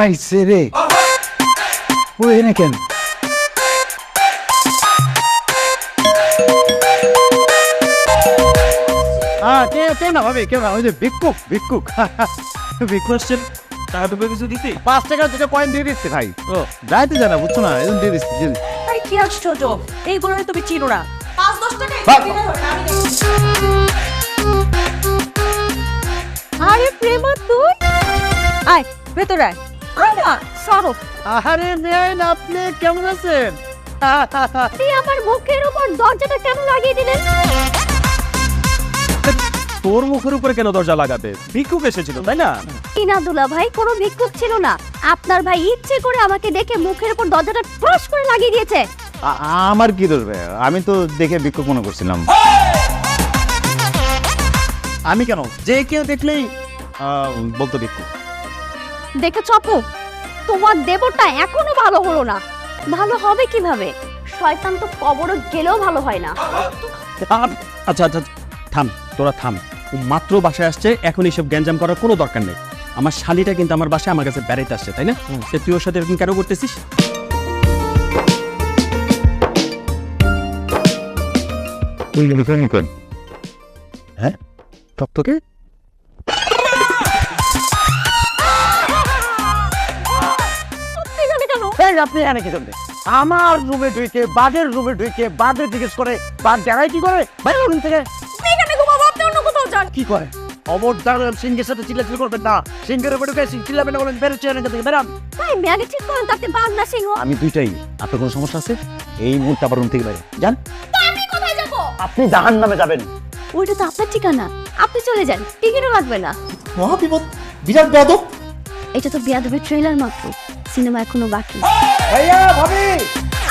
আইছে রে। ও এনে কেন? হ্যাঁ কে কে না ভাবি? কেউ না ওই যে ভিক্ষুক ভিক্ষুক। ভিক্ষুক কোয়েশ্চেন টাকা টুকু কিছু দিছি? পাঁচ টাকা দুটো কয়েন দিয়ে দিচ্ছে ভাই। ও। যাইতে জানা বুঝছ না? এরকম দিয়ে দিচ্ছি আরে কি আশ্চর্য! এইগুলো তুমি চিনো না। পাঁচ দশ টাকা। আরে প্রেমা তুই? আয় ভেতরে আয়। সরো আরে নেন আপনি কেমন আছেন? আমার মুখের উপর দরজাটা কেন লাগিয়ে দিলেন? তোর মুখের উপরে কেন দরজা লাগাবে ভিক্ষুক এসেছিল তাই না? ইনাদুল্লাহ ভাই কোনো ভিক্ষুক ছিল না। আপনার ভাই ইচ্ছে করে আমাকে দেখে মুখের উপর দরজাটা ট্রস করে লাগিয়ে দিয়েছে। আমার কি দোষ ভাই আমি তো দেখে ভিক্ষুক মনে করছিলাম। আমি কেন? যে কেউ দেখলেই আহ, বলতো ভিক্ষুক। দেখে চপু তোমার দেবরটা এখনও ভালো হলো না। ভালো হবে কীভাবে? শয়তান তো কবরও গেলেও ভালো হয় না। আচ্ছা আচ্ছা থাম তোরা থাম। ও মাত্র বাসায় আসছে এখন এইসব গ্যাঞ্জাম করার কোনো দরকার নেই। আমার শালিটা কিন্তু আমার বাসায় আমার কাছে বেড়াইতে আসছে তাই না? তা তুই ওর সাথে এরকম কেন করতেছিস? হ্যাঁ? তক্তকে এই আপনি এখানে কি করবে আমার রুমে ঢুকে বাদের রুমে ঢুকে বাদের জিজ্ঞেস করে বাদ জায়গায় কি করে? বাইরে রুম থেকে? এখানে ঘুমাবো আপনি অন্য কোথাও যান। কি করে? খবরদার সিংহের সাথে চিল্লাচিল্লি করবেন না। সিংহের উপরে ঢুকে সিং চিল্লাবেন না বলেন বেরোচ্ছে এখান থেকে বেরান। তাই ম্যাগে ঠিক করেন তাতে বাঘ না সিংহ। আমি দুইটাই আপনার কোনো সমস্যা আছে? এই মুহূর্তে আবার রুম থেকে বাইরে। যান। আমি কোথায় যাব? আপনি জাহান যাবেন। ওইটা তো আপনার ঠিকানা। আপনি চলে যান টিকিটও লাগবে না। মহাবিপদ বিরাট বেদক এটা তো বিয়াদবের ট্রেলার মাত্র। সিনেমা এখনও বাকি। ভাইয়া ভাবি।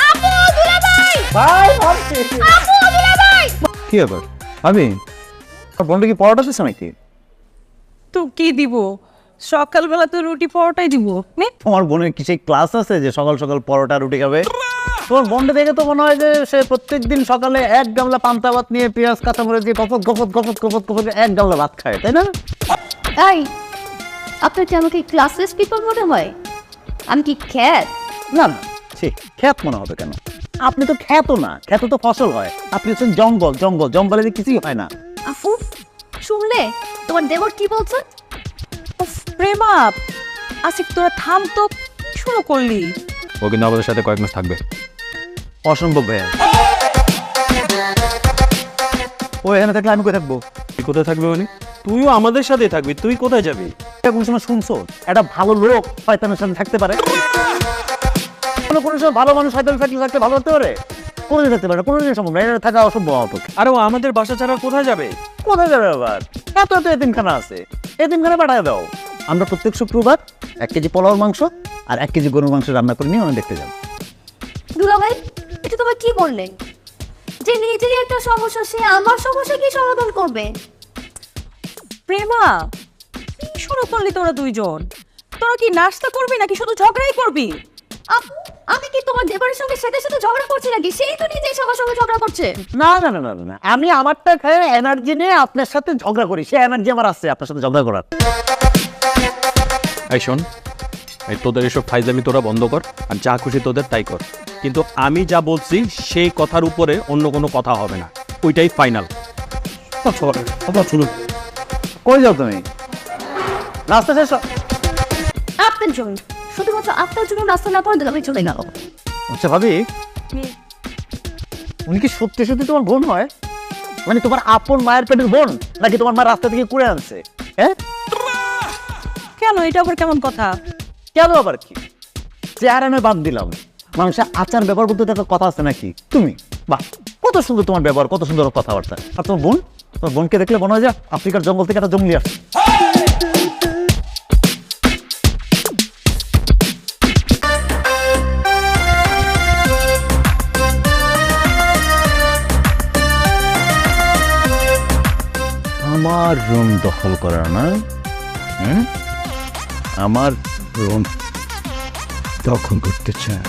আপু দুলাভাই ভাই। ভাবি। আপু দুলাভাই কি ব্যাপার? আমি বন্ধু কি পরোটা দিচ্ছে নাকি? তো কি দিব? সকালবেলা তো রুটি পরোটাই দিব নে। তোমার বোনের কি সেই ক্লাস আছে যে সকাল সকাল পরোটা রুটি খাবে? তোমার বোনটা দেখে তো মনে হয় যে সে প্রত্যেক দিন সকালে এক গামলা পান্তা ভাত নিয়ে পেঁয়াজ কাঁচামরিচ দিয়ে গফত গফত গফত গফত গফত করে এক গামলা ভাত খায় তাই না? তাই আপনার কি আমাকে ক্লাসলেস পিপল মনে হয়? আমি কি খ্যাত? না না সে খ্যাত মনে হবে কেন? আপনি তো খ্যাত না খ্যাত তো ফসল হয়। আপনি হচ্ছেন জঙ্গল জঙ্গল জঙ্গলে যে কিছুই হয় না। আফু শুনলে? তোমার দেবর কি বলছে? প্রেমা আসিক তোরা থাম তো শুরু করলি। ও কিন্তু আমাদের সাথে কয়েক মাস থাকবে। অসম্ভব ভাইয়া। ও এখানে থাকলে আমি কোথায় থাকব? তুই কোথায় থাকবে মানে তুইও আমাদের সাথে থাকবি তুই কোথায় যাবি? এটা কোনো সময় শুনছো? একটা ভালো লোক শয়তানের সাথে থাকতে পারে। কোনো কোনো সময় ভালো মানুষ শয়তানের থাকলে থাকতে ভালো থাকতে পারে? কোনো দিন থাকতে পারে না, কোনো দিন সম্ভব না। এটা থাকা অসম্ভব আমার আরে ও আমাদের বাসা ছাড়া কোথায় যাবে? কোথায় যাবে আবার? এত এত এতিমখানা আছে। এতিমখানা পাঠায় দাও। আমরা প্রত্যেক শুক্রবার এক কেজি পোলাওর মাংস আর এক কেজি গরুর মাংস রান্না করে নিয়ে আমরা দেখতে যাব। দুলাভাই এটা তোমার কি বললে? যে নিজেরই একটা সমস্যা সে আমার সমস্যা কি সমাধান করবে? প্রেমা কি শুরু করলি তোরা দুইজন? তোরা কি নাস্তা করবি নাকি শুধু ঝগড়াই করবি? আপু আমি কি তোমার দেবরের সঙ্গে সাথে সাথে ঝগড়া করছি নাকি? সেই তো নিজেই সবার সঙ্গে ঝগড়া করছে। না না না না না, না। আমি আমারটা খেয়ে এনার্জি নিয়ে আপনার সাথে ঝগড়া করি। সে এনার্জি আমার আসছে আপনার সাথে ঝগড়া করার। এই শোন এই তোদের এসব ফাইজলামি তোরা বন্ধ কর আর যা খুশি তোদের তাই কর। কিন্তু আমি যা বলছি সেই কথার উপরে অন্য কোনো কথা হবে না। ওইটাই ফাইনাল কই যাও তুমি? রাস্তা শেষ। হ- আপনার জন্য শুধুমাত্র আপনার জন্য রাস্তা না পড়ে দুলাভাই চলে গেল। আচ্ছা ভাবি। উনি কি সত্যি সত্যি তোমার বোন হয়? মানে তোমার আপন মায়ের পেটের বোন নাকি তোমার মা রাস্তা থেকে কুড়ে আনছে? হ্যাঁ? কেন? এটা আবার কেমন কথা? কেন আবার কি? চেয়ার আমি বাদ দিলাম। মানুষের আচার ব্যবহার বলতে তো একটা কথা আছে নাকি? তুমি? বাহ কত সুন্দর তোমার ব্যবহার কত সুন্দর কথাবার্তা। আর তোমার বোন? তোমার বোনকে দেখলে মনে হয় যে আফ্রিকার জঙ্গল থেকে একটা জঙ্গলি আসছে। আমার রুম দখল করা না? আমার রুম দখল করতে চায়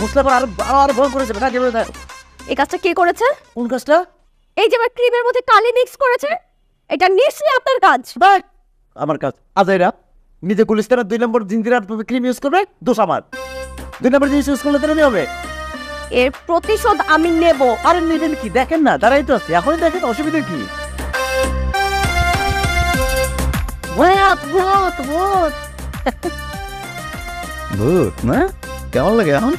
বুঝলে পর আর আর ভয় করে যাবে। না এই কাজটা কে করেছে? কোন কাজটা? এই যে আমার ক্রিমের মধ্যে কালি মিক্স করেছে এটা নিশ্চয়ই আপনার কাজ। বাই আমার কাজ। আজাইরা নিজে গুলিস্তানের দুই নম্বর জিন্দিরার ক্রিম ইউজ করবে দোষ আমার। দুই নম্বর জিনিস ইউজ করলে তাহলে হবে। এর প্রতিশোধ আমি নেব। আরে নেবেন কি? দেখেন না দাঁড়াই তো আছে। এখনই দেখেন অসুবিধা কি? ভূত ভূত ভূত। ভূত না? কেমন লাগে এখন